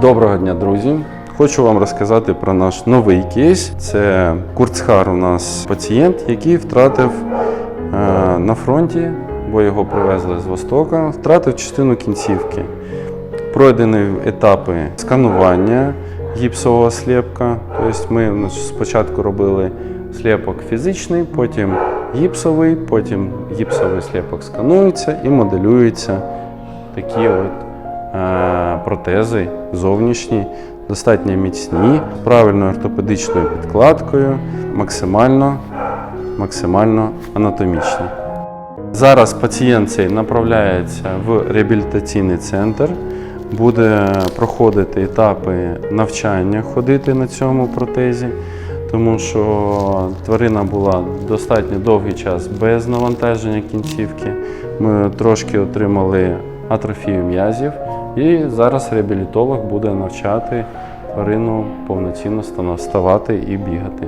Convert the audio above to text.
Доброго дня, друзі! Хочу вам розказати про наш новий кейс. Це Курцхар у нас пацієнт, який втратив е, на фронті, бо його привезли з Востока, втратив частину кінцівки. Пройдені етапи сканування гіпсового сліпка. Тобто ми спочатку робили сліпок фізичний, потім гіпсовий, потім гіпсовий сліпок сканується і моделюється такі от протези зовнішні, достатньо міцні, правильною ортопедичною підкладкою, максимально, максимально анатомічні. Зараз пацієнт цей направляється в реабілітаційний центр, буде проходити етапи навчання ходити на цьому протезі, тому що тварина була достатньо довгий час без навантаження кінцівки. Ми трошки отримали атрофію м'язів, і зараз реабілітолог буде навчати тварину повноцінно ста- ставати і бігати.